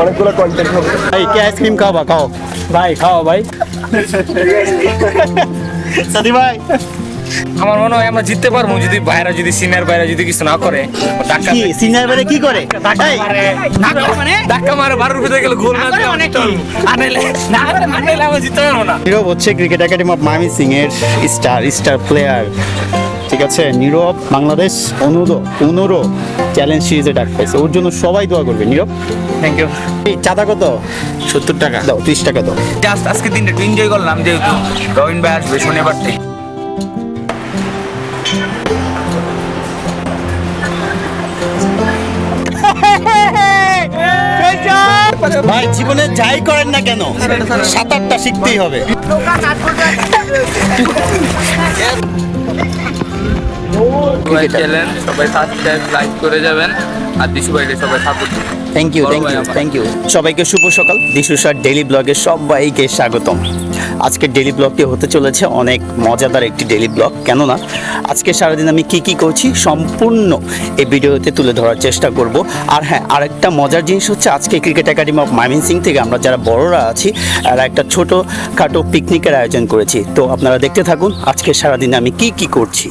অনেকগুলো কন্টেন্ট হবে। ভাই কে আইসক্রিম খাওয়া খাও। ভাই খাও ভাই। সাদি ভাই। আমার মনে হয় আমরা জিততে পারব যদি বাইরে যদি সিনিয়র বাইরে যদি কিছু না করে। কি সিনিয়র বেলে কি করে? ধাক্কা মানে? ধাক্কা মারে বারোর ভিতরে গেলে গোল না দিয়ে অনেক আনাইলে না আনাইলে আমরা জিততে পারব না। নীরব হচ্ছে ক্রিকেট একাডেমি অফ মামি সিং এর স্টার স্টার প্লেয়ার ঠিক আছে নীরব বাংলাদেশ অনুরো অনুরো চ্যালেঞ্জ সিরিজে ডাক পাইছে। ওর জন্য সবাই দোয়া করবে নীরব। থ্যাংক ইউ এই চাঁদা কত? সত্তর টাকা। দাও ত্রিশ টাকা দাও। জাস্ট আজকে দিনটা একটু এনজয় করলাম যেহেতু রবিন ভাই আসবে শনিবার থেকে। ভাই জীবনে যাই করেন না কেন? সাঁতারটা শিখতেই হবে। চ্যানেল সবাই সাবস্ক্রাইব লাইক করে যাবেন। আর দিশু বাইরে সবাই support thank you thank you thank you সবাইকে শুভ সকাল। দিশুসার ডেলি ব্লগে সবাইকে স্বাগতম। আজকের ডেলি ব্লগটি হতে চলেছে অনেক মজাদার একটি ডেলি ব্লগ কেননা আজকে সারাদিন আমি কি কি করছি সম্পূর্ণ এই ভিডিওতে তুলে ধরার চেষ্টা করব। আর হ্যাঁ আরেকটা মজার জিনিস হচ্ছে আজকে ক্রিকেট একাডেমি অফ সিং থেকে আমরা যারা বড়রা আছি আর একটা ছোট খাটো পিকনিকের আয়োজন করেছি। তো আপনারা দেখতে থাকুন আজকে সারাদিন আমি কি কি করছি।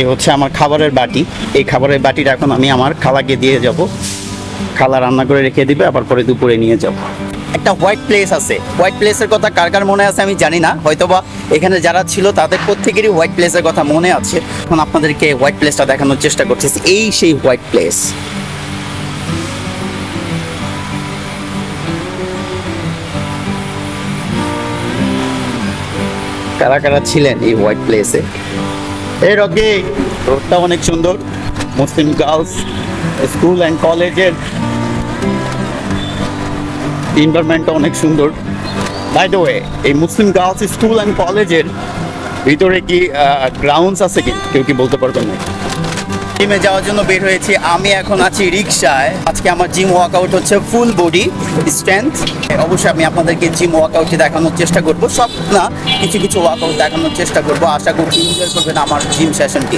এই হচ্ছে আমার খাবারের বাটি। এই খাবারের বাটিটা এখন আমি আমার খালাকে দিয়ে যাব। খালা রান্না করে রেখে দিবে, আবার পরে দুপুরে নিয়ে যাব। একটা হোয়াইট প্লেস আছে। হোয়াইট প্লেসের কথা কার কার মনে আছে আমি জানি না। হয়তোবা এখানে যারা ছিল তাদের প্রত্যেকেরই হোয়াইট প্লেসের কথা মনে আছে। এখন আপনাদেরকে হোয়াইট প্লেসটা দেখানোর চেষ্টা করতেছি। এই সেই হোয়াইট প্লেস। কারা কারা ছিলেন এই হোয়াইট প্লেসে? এই রকি রোডটা অনেক সুন্দর। মুসলিম গার্লস স্কুল অ্যান্ড কলেজের এনভায়রনমেন্টটা অনেক সুন্দর। বাই দ্য ওয়ে এই মুসলিম গার্লস স্কুল অ্যান্ড কলেজের ভিতরে কি গ্রাউন্ডস আছে কি? কেউ কি বলতে পারবেন না জিমে যাওয়ার জন্য বের হয়েছি। আমি এখন আছি রিক্সায় আজকে আমার জিম ওয়ার্কআউট হচ্ছে ফুল বডি স্ট্রেংথ অবশ্যই আমি আপনাদেরকে জিম ওয়ার্কআউটে দেখানোর চেষ্টা করব। সব না, কিছু কিছু ওয়ার্কআউট দেখানোর চেষ্টা করব। আশা করছি এনজয় করবেন আমার জিম সেশনটি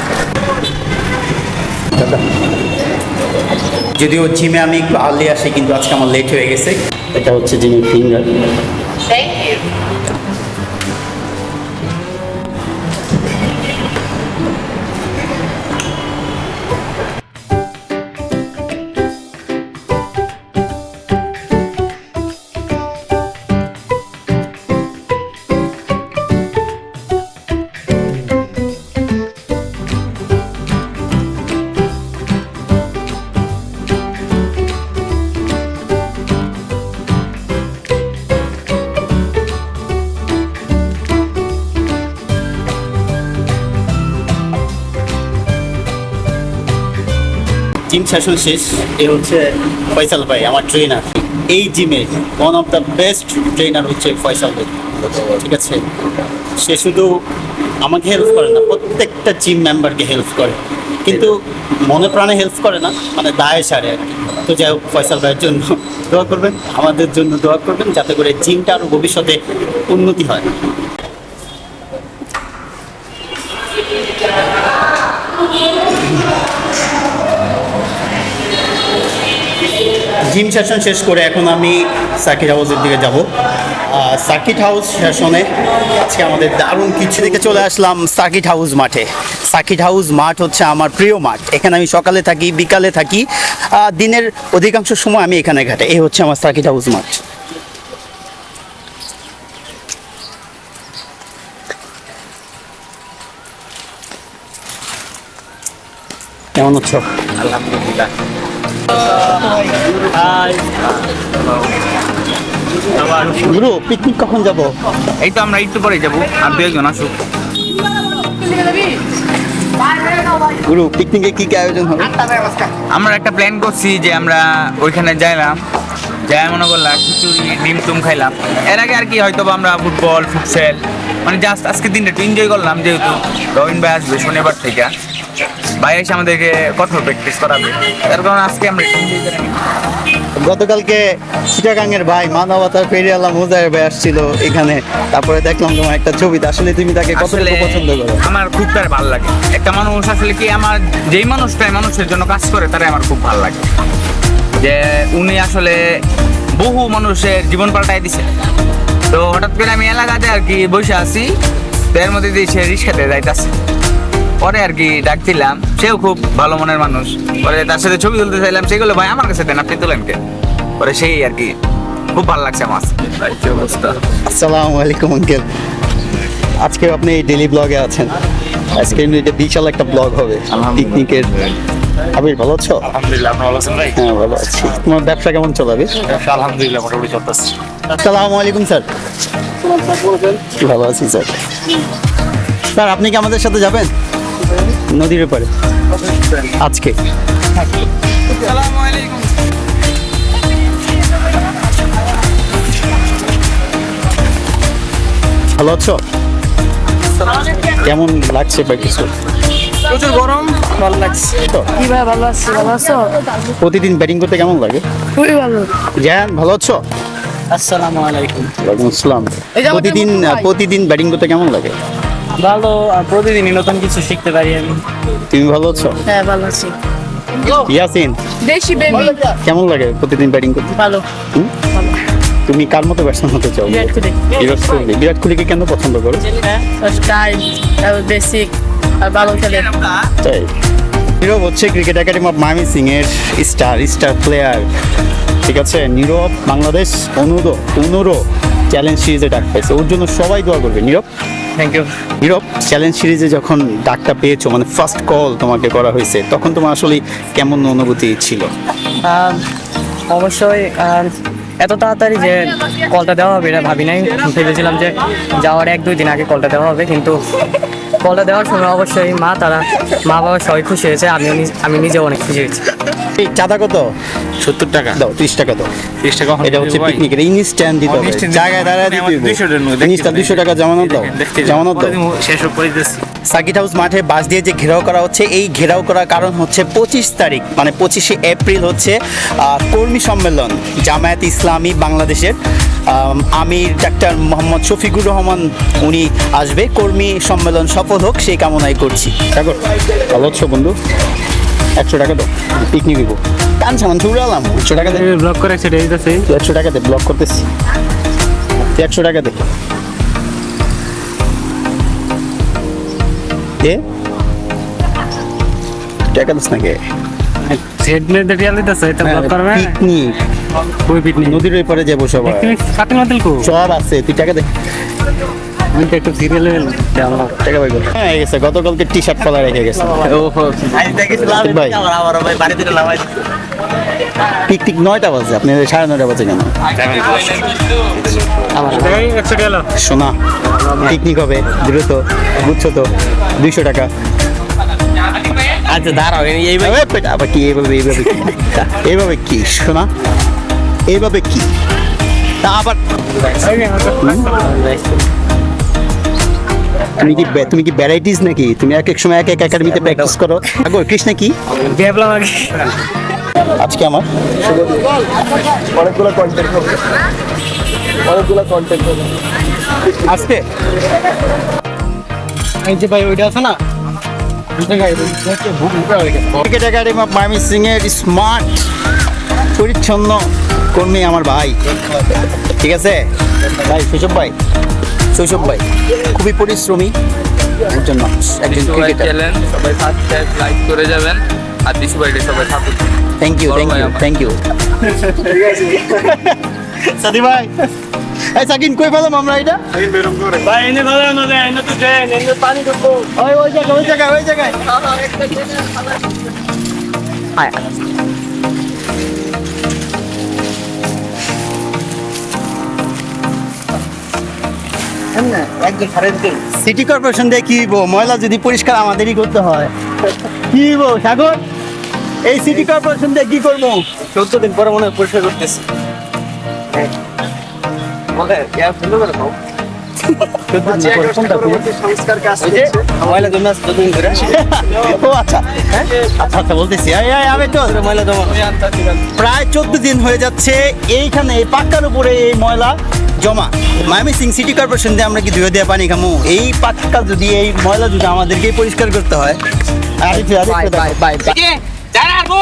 যদিও জিমে আমি একটু আর্লি আসি, কিন্তু আজকে আমার লেট হয়ে গেছে। এটা হচ্ছে জিমের ফিঙ্গার জিম সেশন শেষ, এ হচ্ছে ফয়সাল ভাই, আমার ট্রেনার এই জিমে one of the best trainer হচ্ছে ফয়সাল ভাই। ঠিক আছে? সে শুধু আমাকে হেল্প করে না, প্রত্যেকটা জিম মেম্বারকে হেল্প করে। কিন্তু মনে প্রাণে হেল্প করে না মানে দায় সারে আর কি। তো যাই হোক, ফয়সাল ভাইয়ের জন্য দোয়া করবেন, আমাদের জন্য দোয়া করবেন, যাতে করে জিমটা আরও ভবিষ্যতে উন্নতি হয়। জিম সেশন শেষ করে এখন আমি সার্কিট হাউসের দিকে যাব। সার্কিট হাউস সেশনে আজকে আমাদের দারুণ কিছু দিকে চলে আসলাম সার্কিট হাউস মাঠে। সার্কিট হাউস মাঠ হচ্ছে আমার প্রিয় মাঠ। এখানে আমি সকালে থাকি, বিকালে থাকি। দিনের অধিকাংশ সময় আমি এখানে ঘাটে এই হচ্ছে আমার সার্কিট হাউস মাঠ। কেমন আছো? আলহামদুলিল্লাহ। গুরু পিকনিক কখন যাব? এই তো আমরা একটু পরে যাব আর দু একজন আসুক। গুরু পিকনিকে কি কি আয়োজন হবে? আমরা একটা প্ল্যান করছি যে আমরা ওইখানে যাইলাম যাই মনে করলাম খিচুড়ি ডিম টুম খাইলাম। এর আগে আর কি হয়তো আমরা ফুটবল ফুটসেল মানে জাস্ট আজকে দিনটা একটু এনজয় করলাম যেহেতু রবিন ভাই আসবে শনিবার থেকে। ভাই এসে আমাদেরকে কঠোর প্র্যাকটিস করাবে। তার কারণে আজকে আমরা। গতকালকে চিটাগাংয়ের ভাই মানবতার ফেরিয়ালা মুজাহের ভাই আসছিল এখানে। তারপরে দেখলাম তোমার একটা ছবিতে আসলে তুমি তাকে কতটুকু পছন্দ করো? আমার খুব তার ভালো লাগে। একটা মানুষ আসলে কি আমার যেই মানুষটাই মানুষের জন্য কাজ করে তারাই আমার খুব ভালো লাগে। যে উনি আসলে বহু মানুষের জীবন পাল্টাই দিছে। তো হঠাৎ করে আমি এলাকাতে আর কি বসে আছি তো এর মধ্যে দিয়ে সে রিক্সাতে যাইতাছে। পরে আর কি ডাক দিলাম সেও খুব ভালো মনের মানুষ। পরে তার সাথে ছবি তুলতে চাইলাম সেগুলো ভাই আমার কাছে দেন আপনি তুলেন কে? পরে সেই আর কি খুব ভালো লাগছে আমার। ভাই কি অবস্থা? আসসালামু আলাইকুম আঙ্কেল আজকে আপনি এই ডেলি ব্লগে আছেন। আজকে এটা বিশাল একটা ব্লগ হবে পিকনিকের আবির ভালো আছো? আলহামদুলিল্লাহ আপনি ভালো আছেন ভাই? হ্যাঁ ভালো আছি। তোমার ব্যবসা কেমন চলাবে আলহামদুলিল্লাহ মোটামুটি চলতেছে। আসসালামু আলাইকুম স্যার ভালো আছি স্যার স্যার আপনি কি আমাদের সাথে যাবেন? নদীর ব্যাপারে আজকে। ভালো আছো? কেমন লাগছে প্র্যাকটিস প্রচুর গরম ভালো লাগছে। কি ভাই ভালো আছি? ভালো আছো? প্রতিদিন ব্যাটিং করতে কেমন লাগে? খুবই ভালো। জ্যান ভালো আছো? আসসালামু আলাইকুম। ওয়ালাইকুম আসসালাম। প্রতিদিন প্রতিদিন ব্যাটিং করতে কেমন লাগে? ভালো আর প্রতিদিনই নতুন কিছু শিখতে পারি আমি। তুমি ভালো আছো? হ্যাঁ ভালো আছি। ইয়াসিন। দেশি বেবি কেমন লাগে প্রতিদিন ব্যাটিং করতে? ভালো। হুম? তুমি কার মতো ব্যাটসম্যান হতে চাও? বিরাট কোহলি। বিরাট কোহলি। বিরাট কোহলিকে কেন পছন্দ করো? স্টাইল তারপর বেসিক আর ভালো খেলে। তাই? নীরব হচ্ছে ক্রিকেট একাডেমি অফ মামি সিং এর স্টার স্টার প্লেয়ার ঠিক আছে? নীরব বাংলাদেশ অনুরো অনুরো চ্যালেঞ্জ সিরিজে ডাক পাইছে। ওর জন্য সবাই দোয়া করবে। Nirob? Thank you Nirob challenge সিরিজে যখন ডাকটা পেয়েছ মানে ফার্স্ট কল তোমাকে করা হয়েছে তখন তোমার আসলে কেমন অনুভূতি ছিল? অবশ্যই এত তাড়াতাড়ি যে কলটা দেওয়া হবে এটা ভাবি নাই। ভেবেছিলাম যে যাওয়ার এক দুই দিন আগে কলটা দেওয়া হবে কিন্তু কলটা দেওয়ার সময় অবশ্যই মা তারা মা বাবা সবাই খুশি হয়েছে আমিও আমি নিজেও অনেক খুশি হয়েছি। চাঁদা কত? সত্তর টাকা? দাও ত্রিশ টাকা দাও। তিরিশ টাকা এটা হচ্ছে পিকনিকের ইনস্ট্যান্ট দিতে হবে। জায়গায় দাঁড়ায় দিতে দিতে দুশো টাকা জামানত দাও। জামানত দাও। শেষ করে সার্কিট হাউস মাঠে বাস দিয়ে যে ঘেরাও করা হচ্ছে এই ঘেরাও করার কারণ হচ্ছে পঁচিশ তারিখ মানে পঁচিশে এপ্রিল হচ্ছে আহ, কর্মী সম্মেলন জামায়াত ইসলামী বাংলাদেশের। আম, আমির ডাক্তার মোহাম্মদ শফিকুর রহমান উনি আসবে। কর্মী সম্মেলন সফল হোক সেই কামনাই করছি। ভালো বন্ধু? একশো টাকা দাও পিকনিক দিব কান সামান চুড়ালাম একশো টাকা দে। ব্লক করে সেটা দিতেছি। তুই একশো টাকা দে ব্লক করতেছি। একশো টাকা দে। দে টাকা দিস না কে সেট নিয়ে দেখে দিতেছে এটা ব্লক করবে? পিকনিক কই পিটনি নদীর ওই পারে যাব সবাই। কাটিং মাতিল কো? সব আছে তুই টাকা দে। আমি তো একটু সিরিয়ালে টাকা পাই হ্যাঁ গেছে। গতকালকে টি শার্ট ফলা রেখে গেছে। ভাই। পিকনিক নয়টা বাজে। আপনি সাড়ে নয়টা বাজে কেন? শোনা পিকনিক হবে দ্রুত বুঝছ তো দুইশো টাকা। আচ্ছা দাঁড়াও এইবার এ পেটা, আবার কি এইভাবে এইভাবে কি? এইভাবে কি শোনা এইভাবে কি? তা আবার তুমি কি তুমি কি ভ্যারাইটিস নাকি? তুমি এক এক সময় এক এক একাডেমিতে প্র্যাকটিস করো। আগো। কৃষ্ণ কি? ভাবলাম আগে। আজকে আমার? আজকে? এই যে ভাই ওইটা আছে না? ক্রিকেট একাডেমি অফ মামি সিং এর স্মার্ট পরিচ্ছন্ন কর্মী আমার ভাই। ঠিক আছে? ভাই শৈশব ভাই। শৈশব ভাই। খুবই পরিশ্রমী। একজন মানুষ একজন ক্রিকেটার সবাই সাবস্ক্রাইব লাইক করে যাবেন। আর দিশু বাইরে সবাই থাকুন thank you thank you. Thank you Sadi ভাই। এই সাকিন কই পেলাম আমরা এটা? ভাই এনে ভালো না এনে তো এনে পানি ঢুকবো। ওই ওই জায়গায় ওই জায়গায় ওই জায়গায়। সিটি কর্পোরেশন দিয়ে কি ময়লা যদি পরিষ্কার আমাদেরই করতে হয়। কি সাগর? এই সিটি কর্পোরেশন দিয়ে কি করব? চোদ্দ দিন পরে মনে হয় পরিষ্কার করতেছি। ও আচ্ছা আচ্ছা আচ্ছা বলতেছি। আমি তো প্রায় চোদ্দ দিন হয়ে যাচ্ছে এইখানে এই পাক্কার উপরে এই ময়লা জমা। মায়ামি সিং সিটি কর্পোরেশন দিয়ে আমরা কি ধুয়ে দেওয়া পানি খামু? এই পাক্কা যদি এই ময়লা যদি আমাদেরকে পরিষ্কার করতে হয় দেখো। যারা আসব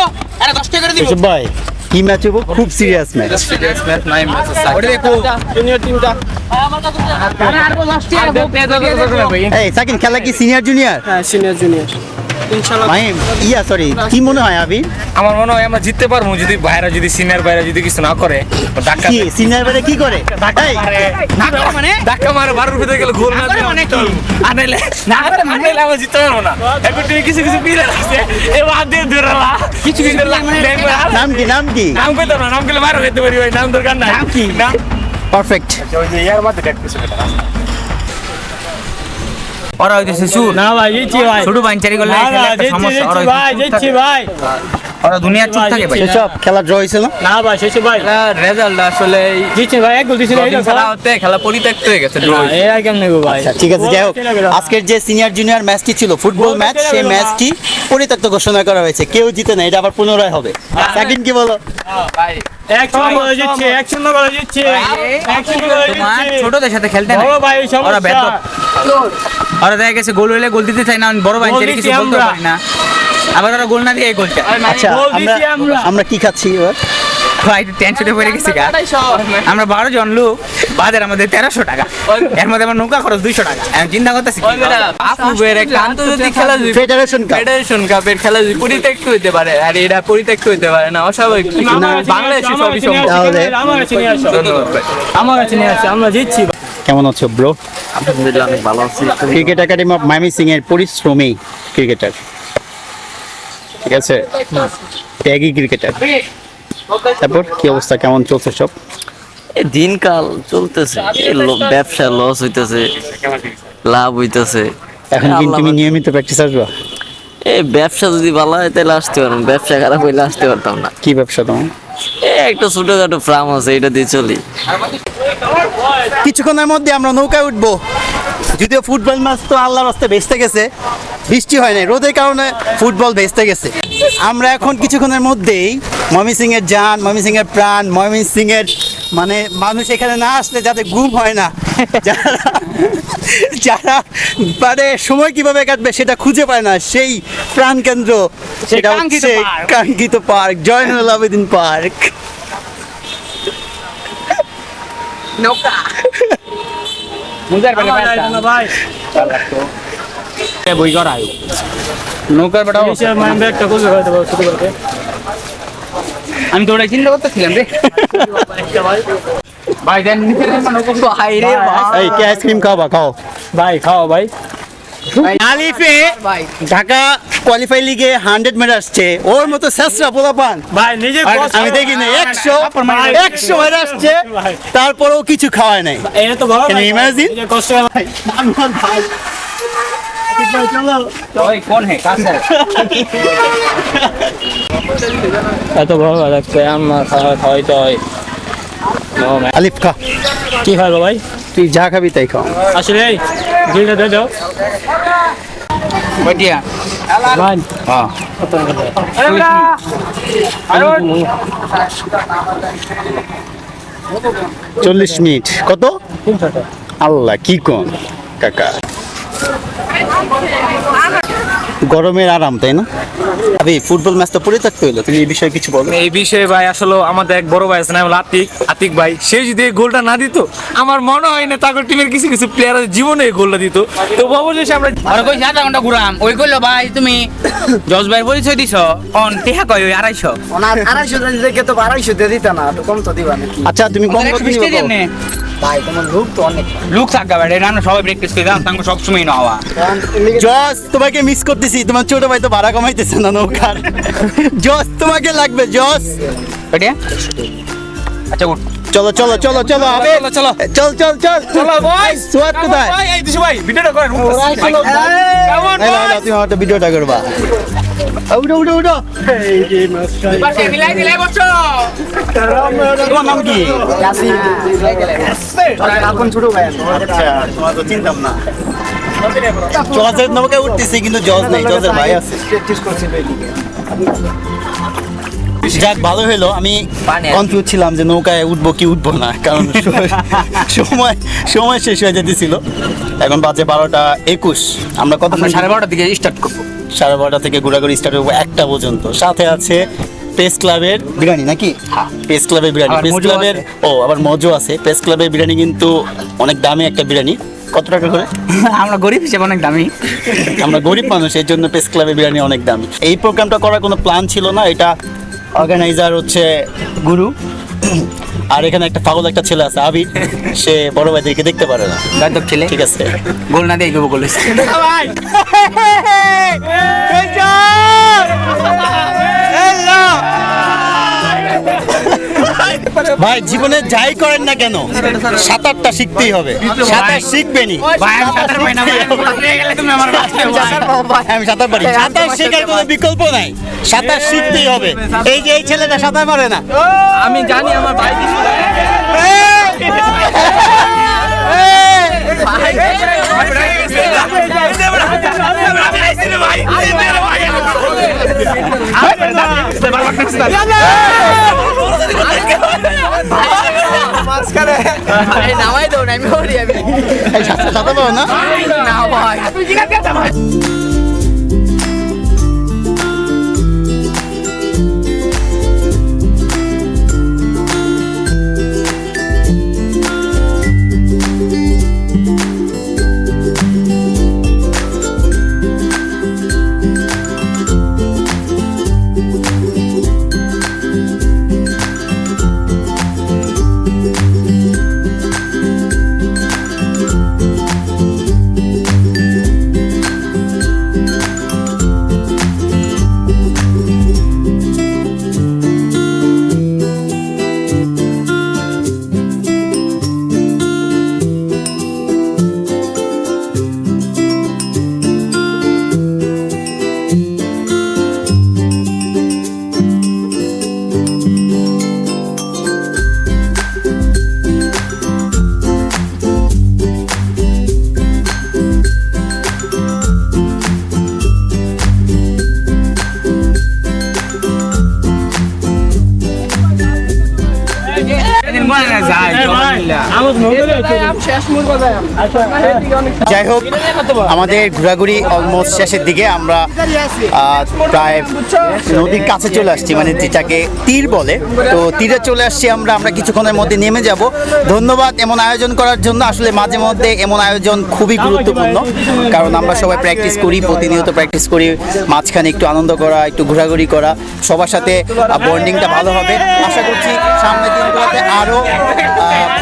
আরে দশ টাকা করে দিব। ভাই কি ম্যাচ হব খুব সিরিয়াস ম্যাচ সিরিয়াস ম্যাচ নাই ম্যাচ ওটা দেখো জুনিয়র টিমটা এই সাকিন খেলা কি সিনিয়র জুনিয়র হ্যাঁ সিনিয়র জুনিয়র ইনশাআল্লাহ। ইয়া সরি কি মনে হয় আবি আমার মনে হয় আমরা জিততে পারব যদি বাইরে যদি সিনিয়র বাইরে যদি কিছু না করে ধাক্কা কি সিনিয়র বেড়ে কি করে? এই, মানে? ধাক্কা মারে বারোর ভিতরে গেলে গোল না দিয়ে মানে কি? আনাইলে না করে আনাইলে আমরা জিততে পারব না। এখন তুমি কিছু কিছু পিলার আছে এবার দিয়ে ধরালা কিছু কিছু নাম কি নাম কি? নাম পেতাম না নাম গেলে মারো খেতে পারি ওই নাম দরকার নাই। নাম কি? নাম পারফেক্ট ওই যে ইয়ার মধ্যে দেখতেছে ওরা হইতেছে চুর না ভাই জিতছি ভাই। ছোট বাঞ্চারি করলে সমস্যা ভাই জিতছি ভাই। ওরা দুনিয়ার চুপ থাকে ভাই। সেসব খেলা ড্র হয়েছিল? না ভাই শেষে ভাই। রেজাল্ট আসলে ভাই এক গোল দিছিল খেলা হতে খেলা পরিত্যক্ত হয়ে গেছে কেমন নেব ভাই? আচ্ছা ঠিক আছে যাই হোক। আজকের যে সিনিয়র জুনিয়র ম্যাচটি ছিল ফুটবল ম্যাচ সেই ম্যাচটি পরিত্যক্ত ঘোষণা করা হয়েছে। কেউ জিতে না এটা আবার পুনরায় হবে। সেকেন্ড কি বলো? ভাই। ছোটদের সাথে খেলতে ওরা দেখা গেছে গোল হইলে গোল দিতে চাই না বড় ভাই কিছু বলতে পারি না। আবার ওরা গোল না দিয়ে এই গোলটা। আচ্ছা আমরা আমরা। কি খাচ্ছি এবার? ভাই টেনশনে পড়ে গেছি গা। আমরা বারো জন লোক বাজার আমাদের তেরোশো টাকা। এর মধ্যে আমার নৌকা খরচ দুইশো টাকা। চিন্তা করতেছি কি ওই বেটা, আপুবের একটা আন্তর্জাতিক খেলা ফেডারেশন ফেডারেশন কাপের খেলা পরিত্যক্ত হইতে পারে আর এটা পরিত্যক্ত হইতে পারে না অস্বাভাবিক। না বাংলাদেশে সবই সম্ভব। আমার কাছে নিয়ে আসো। ধন্যবাদ ভাই। আমার কাছে নিয়ে আসো আমরা জিতছি। কেমন আছো ব্রো আলহামদুলিল্লাহ অনেক ভালো আছি। ক্রিকেট একাডেমি অফ মাইমি সিং এর পরিশ্রমী ক্রিকেটার ঠিক আছে? ত্যাগী ক্রিকেটার তারপর কি অবস্থা? কেমন চলছে সব? এই দিনকাল চলতেছে। ব্যবসা লস হইতেছে লাভ হইতেছে। এখন কি তুমি নিয়মিত প্র্যাকটিস আসবা? এই ব্যবসা যদি ভালো হয় তাহলে আসতে পারব। ব্যবসা খারাপ হইলে আসতে পারতাম না। কি ব্যবসা তোমার? একটা ছোটখাটো ফার্ম আছে এটা দিয়ে চলি। কিছুক্ষণের মধ্যে আমরা নৌকায় উঠবো। যদিও ফুটবল ম্যাচ তো আল্লাহর রাস্তায় ভেস্তে গেছে বৃষ্টি হয় নাই রোদের কারণে ফুটবল ভেস্তে গেছে। আমরা এখন কিছুক্ষণের মধ্যেই মমি সিং এর জান মমি সিং এর প্রাণ মমি সিং এর মানে মানুষ এখানে না আসলে যাতে ঘুম হয় না যারা যারা মানে সময় কীভাবে কাটবে সেটা খুঁজে পায় না সেই প্রাণ কেন্দ্র সেটা হচ্ছে কাঙ্ক্ষিত পার্ক জয়নুল আবেদিন পার্ক। মুজার পেলে ভাই। বই করা নৌকার বেটা মানে ব্যাগটা খুলবে হয়তো বা ছোট করে। আমি তো ওটাই চিন্তা করতেছিলাম রে। ভাই দেন নিচে দেন, নৌকা ভাই। রে এই কে আইসক্রিম খাওয়া খাও। ভাই খাও ভাই। আলিফে ঢাকা কোয়ালিফাই লিগে হান্ড্রেড মেডাল আসছে। ওর মতো শেষরা পোলা পান ভাই নিজে আমি দেখি না একশো একশো মেডাল আসছে তারপরেও কিছু খাওয়ায় নাই। এটা তো কষ্ট ভাই। কাছে এত বড় লাগছে আমার খাওয়া হয়। আলিফ খা। কি খাইবো ভাই? তুই যা খাবি তাই খাও। আসলে গিলটা দিয়ে দাও। বটিয়া। চল্লিশ মিনিট। কত? আল্লাহ কি কন? কাকা। গরমের আরাম তাই না? আবি ফুটবল ম্যাচ তো পরিত্যক্ত হইল তুমি এই বিষয়ে কিছু বলো। এই বিষয়ে ভাই আসলে আমাদের এক বড় ভাই আছে নাম আতিক। আতিক ভাই সে যদি এই গোলটা না দিত আমার মনে হয় না তাকে টিমের কিছু কিছু প্লেয়ার জীবনে এই গোলটা দিত। তো অবশেষে আমরা আর কই আধা ঘণ্টা ঘুরাম। ওই কইলো ভাই তুমি জজ ভাই পরিচয় দিছ? অন টিহা কই ওই আড়াইশো? ওনার আড়াইশো দিকে তো আড়াইশো দিয়ে দিতে না একটু কম তো দিবা নাকি? আচ্ছা তুমি কম কত? নে। ভাই তোমার লোক তো অনেক। লুক থাকা বেড়ে রান্না সবাই প্র্যাকটিস করে দাম তাঙ্গ সব সময় না হওয়া। জস তোমাকে মিস করতেছি তোমার ছোট ভাই তো ভাড়া কমাইতেছে না নৌকার। জস তোমাকে লাগবে জস আচ্ছা উঠ। চলো চলো চলো চলো আবে চলো, চলো। চল চল চল। চলো ভাই সুয়াদ কোথায়? ভাই এই দিশু ভাই ভিডিওটা করেন কেমন নাও, তুমি আমার ভিডিওটা করবা। উঠো উঠো উঠো মিলাই দিলে বসো। তোমার নাম কি? আচ্ছা। তোমার তো চিনতাম না জজের নৌকায় উঠতেছি কিন্তু জজ নেই। জজের ভাই আছে। যাক ভালো হলো আমি কনফিউজ ছিলাম যে নৌকায় উঠবো কি উঠবো না কারণ সময় সময় শেষ হয়ে যেতেছিল। এখন বাজে বারোটা একুশ। আমরা কত সাড়ে বারোটা দিকে স্টার্ট করব। সাড়ে বারোটা থেকে ঘোরাঘুরি স্টার্ট করব একটা পর্যন্ত। সাথে আছে প্রেস ক্লাবের বিরিয়ানি নাকি? প্রেস ক্লাবের বিরিয়ানি। প্রেস ক্লাবের ও আবার মজু আছে। প্রেস ক্লাবের বিরিয়ানি কিন্তু অনেক দামি একটা বিরিয়ানি। কত টাকা করে? আমরা গরিব হিসেবে অনেক দামি। আমরা গরিব মানুষ এর জন্য প্রেস ক্লাবের বিরিয়ানি অনেক দামি। এই প্রোগ্রামটা করার কোনো প্ল্যান ছিল না। এটা অর্গানাইজার হচ্ছে গুরু। আর এখানে একটা পাগল একটা ছেলে আছে আবির। সে বড় ভাইদেরকে দেখতে পারে না। গায়ক ছেলে? ঠিক আছে। গোল না দিয়ে গোল। গোল ভাই জীবনে যাই করেন না কেন সাঁতারটা শিখতেই হবে সাঁতার শিখবেনি আমি সাঁতার ভাই ভাই পারি সাঁতার শেখার কোনো বিকল্প নাই সাঁতার শিখতেই হবে এই যে এই ছেলেটা সাঁতার পারে না আমি জানি আমার ভাই দিশু নামাই দাও না আমি না। ভাই যাই হোক, আমাদের ঘোরাঘুরি অলমোস্ট শেষের দিকে আমরা প্রায় নদীর কাছে চলে আসছি মানে যেটাকে তীর বলে। তো তীরে চলে আসছি আমরা আমরা কিছুক্ষণের মধ্যে নেমে যাব। ধন্যবাদ এমন আয়োজন করার জন্য। আসলে মাঝে মধ্যে এমন আয়োজন খুবই গুরুত্বপূর্ণ, কারণ আমরা সবাই প্র্যাকটিস করি, প্রতিনিয়ত প্র্যাকটিস করি, মাঝখানে একটু আনন্দ করা, একটু ঘোরাঘুরি করা। সবার সাথে বন্ডিংটা ভালো হবে। আশা করছি সামনের দিনগুলোতে আরও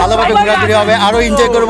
ভালোভাবে ঘোরাঘুরি হবে আরও এনজয় করব।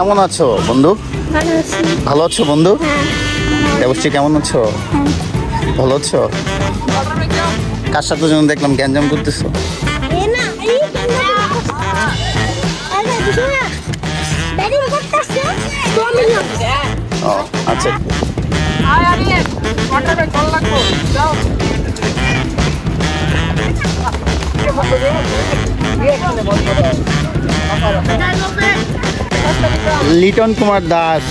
কেমন আছো বন্ধু? ভালো আছো। বন্ধু? দেবশ্রী কেমন আছো? ভালো আছো? কার সাথে যেন দেখলাম গ্যাঞ্জাম করতেছো? ও আচ্ছা। লিটন কুমার দাস.